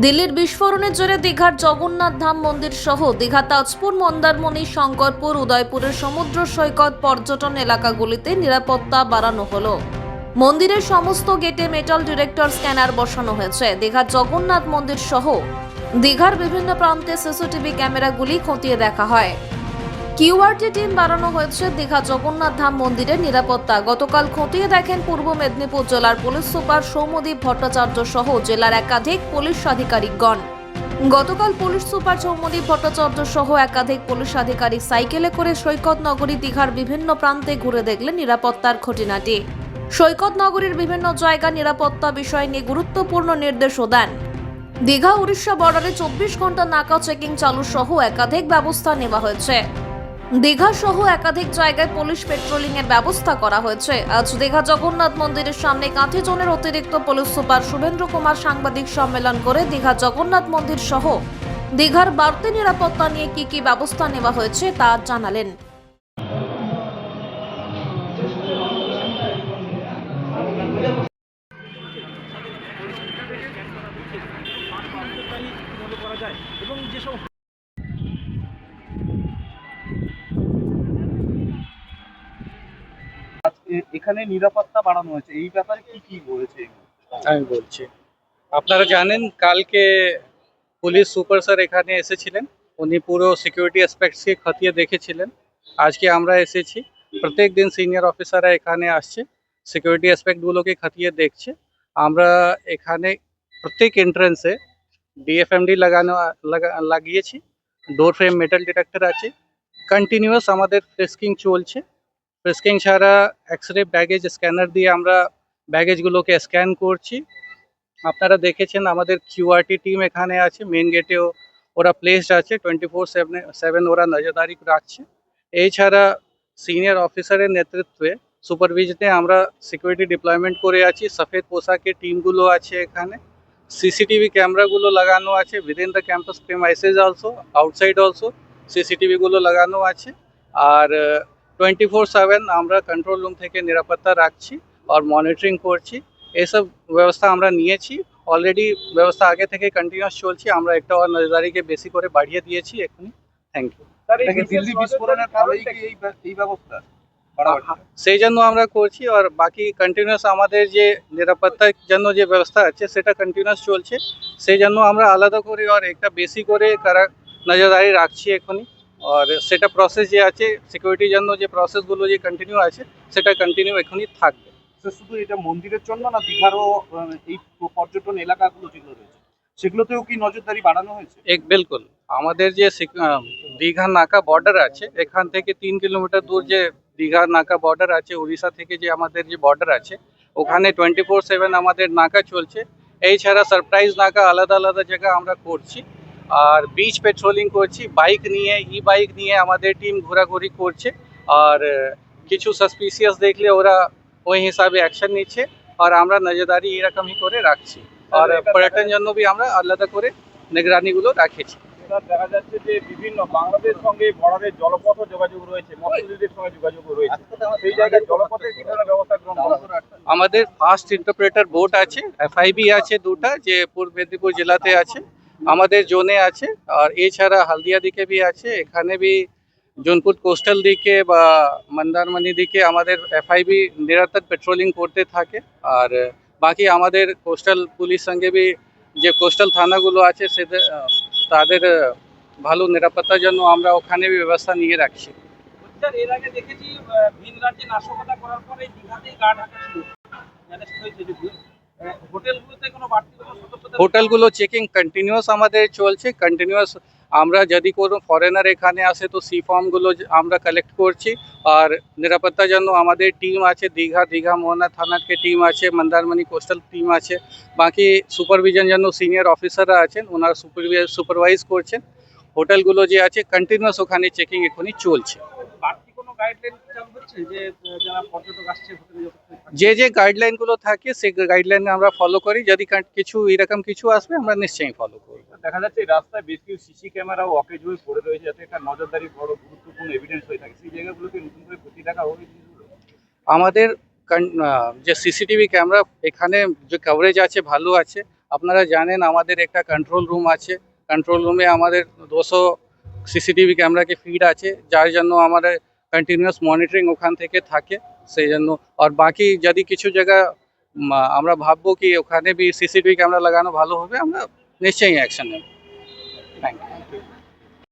দিল্লির বিস্ফোরণের জোরে দীঘার জগন্নাথ ধাম মন্দির সহ দীঘা, তাজপুর, মন্দারমণি, শঙ্করপুর, উদয়পুরের সমুদ্র সৈকত পর্যটন এলাকাগুলিতে নিরাপত্তা বাড়ানো হলো। মন্দিরের সমস্ত গেটে মেটাল ডিরেক্টর স্ক্যানার বসানো হয়েছে। দীঘার জগন্নাথ মন্দির সহ দীঘার বিভিন্ন প্রান্তে সিসিটিভি ক্যামেরাগুলি খতিয়ে দেখা হয়। কিউআরটি টিম বাড়ানো হয়েছে দীঘা জগন্নাথ ধাম মন্দিরের নিরাপত্তা। গতকাল খতিয়ে দেখেন পূর্ব মেদিনীপুর জেলার পুলিশ সুপার সৌমদীপ ভট্টাচার্য সহ জেলার একাধিক পুলিশ আধিকারিকগণ। গতকাল পুলিশ সুপার সৌমদীপ ভট্টাচার্য সহ একাধিক পুলিশ আধিকারিক সাইকেলে করে সৈকত নগরী দীঘার বিভিন্ন প্রান্তে ঘুরে দেখলেন নিরাপত্তার খুঁটিনাটি। সৈকত নগরীর বিভিন্ন জায়গা নিরাপত্তা বিষয় নিয়ে গুরুত্বপূর্ণ নির্দেশও দেন। দীঘা উড়িষ্যা বর্ডারে চব্বিশ ঘণ্টা নাকা চেকিং চালু সহ একাধিক ব্যবস্থা নেওয়া হয়েছে। দীঘা সহ একাধিক জায়গায় পুলিশ পেট্রোলিং এর ব্যবস্থা করা হয়েছে। আজ দীঘা জগন্নাথ মন্দিরের সামনে কাঁথি জোনের অতিরিক্ত পুলিশ সুপার শুভেন্দ্র কুমার সাংবাদিক সম্মেলন করে দীঘা জগন্নাথ মন্দির সহ দীঘার বাড়তি নিরাপত্তা নিয়ে কি কি ব্যবস্থা নেওয়া হয়েছে তা জানালেন। এখানে নিরাপত্তা বাড়ানো হয়েছে, এই ব্যাপারে কি কি বলেছে? আমি বলছি। আপনারা জানেন, কালকে পুলিশ সুপার স্যার এখানে এসেছিলেন। উনি পুরো সিকিউরিটি অ্যাসপেক্টসকে খতিয়ে দেখেছিলেন। আজকে আমরা এসেছি। প্রত্যেক দিন সিনিয়র অফিসাররা এখানে আসছে সিকিউরিটি অ্যাসপেক্টগুলোকে খতিয়ে দেখছে। আমরা এখানে প্রত্যেক এন্ট্রান্সে ডিএফএমডি লাগানো, লাগা- লাগিয়েছি। ডোর ফ্রেম মেটাল ডিটেক্টর আছে। কন্টিনিউয়াস আমাদের ফ্রেস্কিং চলছে। ফ্রেস্কিং ছাড়া এক্স রে ব্যাগেজ স্ক্যানার দিয়ে আমরা ব্যাগেজগুলোকে স্ক্যান করছি। আপনারা দেখেছেন আমাদের কিউআরটি টিম এখানে আছে মেন গেটেও ওরা প্লেসড আছে টোয়েন্টি ফোর সেভেন ওরা নজরদারি রাখছে। এছাড়া সিনিয়র অফিসারের নেতৃত্বে সুপারভিশনে আমরা সিকিউরিটি ডিপ্লয়মেন্ট করে আছি। সফেদ পোশাকের টিমগুলো আছে এখানে। সিসিটিভি ক্যামেরাগুলো লাগানো আছে। Within the campus premises also outside also সিসিটিভিগুলো লাগানো আছে। আর টোয়েন্টি ফোর সেভেন আমরা কন্ট্রোল রুম থেকে নিরাপত্তা রাখছি আর মনিটরিং করছি। এইসব ব্যবস্থা আমরা নিয়েছি। অলরেডি ব্যবস্থা আগে থেকে কন্টিনিউয়াস চলছে। আমরা একটা আর নজরদারিকে বেশি করে বাড়িয়ে দিয়েছি এখনই। থ্যাংক ইউ এটা কি দিল্লি বিস্ফোরণের ফলেই কি এই ব্য- এই ব্যবস্থা বাড়াবাড়ি? সেই জন্য আমরা করছি আর বাকি কন্টিনিউয়াস আমাদের যে নিরাপত্তার জন্য যে ব্যবস্থা আছে সেটা কন্টিনিউয়াস চলছে। সেই জন্য আমরা আলাদা করে আর একটা বেশি করে কারা নজরদারি রাখছি এখনই। আর সেটা প্রসেস যে আছে সিকিউরিটির জন্য যে প্রসেসগুলো যে কন্টিনিউ আছে সেটা কন্টিনিউ এখনই থাকবে শুধু এটা মন্দিরের জন্য না দীঘারও এই পর্যটন এলাকাগুলো যেগুলো রয়েছে সেগুলোতেও কি নজরদারি বাড়ানো হয়েছে এক বিলকুল আমাদের যে দীঘা নাকা বর্ডার আছে এখান থেকে তিন কিলোমিটার দূর যে দীঘা নাকা বর্ডার আছে উড়িষ্যা থেকে যে আমাদের যে বর্ডার আছে ওখানে টোয়েন্টি ফোর সেভেন আমাদের নাকা চলছে এই ছাড়া সারপ্রাইজ নাকা আলাদা আলাদা জায়গা আমরা করছি আর বিচ পেট্রোলিং করছি বাইক নিয়ে ই বাইক নিয়ে আমাদের টিম ঘোরাঘুরি করছে। আর কিছু সাসপিসিয়াস দেখলে ওরা ওই হিসাবে অ্যাকশন নিচ্ছে। আর আমরা নজরদারি এরকমই করে রাখছি। আর পর্যটন জন্য বি আমরা আলাদা করে নিগরানিগুলো রাখেছি। দেখা যাচ্ছে যে বিভিন্ন বাংলাদেশ সঙ্গে বর্ডারের জলপথ যোগাযোগ রয়েছে মৎস্যজীবীদের সঙ্গে যোগাযোগ রয়েছে। সেই জায়গায় জলপথের কি ধরনের ব্যবস্থা গ্রহণ করা আমাদের ফার্স্ট ইন্টারপ্রেটার বোট আছে এফআইবি আছে দুটা যে পূর্ব মেদিনীপুর জেলাতে আছে। আমাদের জোনে আছে আর এছাড়া হালদিয়া দিকে বি আছে এখানে বি জোনপুর কোস্টাল দিকে বা মন্দারমণি দিকে আমাদের এফআইবি নিরন্তর পেট্রোলিং করতে থাকে আর বাকি আমাদের কোস্টাল পুলিশ সঙ্গে বি যে কোস্টাল থানাগুলো আছে আহ, তাদের ভালো নিরাপত্তার জন্য আমরা ওখানে ব্যবস্থা নিয়ে রাখছি। এর আগে দেখেছি ভিন রাজ্যে নাশকতা করার পরে দীঘাতেই হোটেলগুলো চেকিং কন্টিনিউয়াস আমাদের চলছে কন্টিনিউয়াস আমরা যদি কোনো ফরেনার এখানে আসে তো সি ফর্মগুলো আমরা কালেক্ট করছি। আর নিরাপত্তার জন্য আমাদের টিম আছে দীঘা দীঘা মোহনা থানাকে টিম আছে মন্দারমণি কোস্টাল টিম আছে। বাকি সুপারভিশন জন্য সিনিয়র অফিসাররা আছেন ওনারা সুপারভাইজ করছেন। হোটেলগুলো যে আছে কন্টিনিউয়াস ওখানে চেকিং এখনই চলছে। বাড়তি কোনো গাইডলাইন যে? যে গাইডলাইনগুলো থাকে সেই গাইডলাইন আমরা ফলো করি। যদি কিছু এরকম কিছু আসবে আমরা নিশ্চয়ই ফলো করব। দেখা যাচ্ছে রাস্তায় বেশ কিছু সিসি ক্যামেরা অকেজ হয়ে পড়ে রয়েছে যাতে একটা নজরদারি বড় গুরুত্বপূর্ণ এভিডেন্স হয়ে থাকে। সেই জায়গাগুলোকে নতুন করে প্রতি দেখা হবে আমাদের যে সিসিটিভি ক্যামেরা এখানে যে কভারেজ আছে ভালো আছে। আপনারা জানেন আমাদের একটা কন্ট্রোল রুম আছে। কন্ট্রোল রুমে আমাদের দুশো সিসিটিভি ক্যামেরাকে ফিড আছে। যার জন্য আমাদের কন্টিনিউয়াস মনিটরিং ওখান থেকে থাকে সেই জন্য আর বাকি যদি কিছু জায়গা উম, আমরা ভাববো কি ওখানে বি সিসিটিভি ক্যামেরা লাগানো ভালো হবে আমরা নিশ্চয়ই অ্যাকশন নেব। Thank you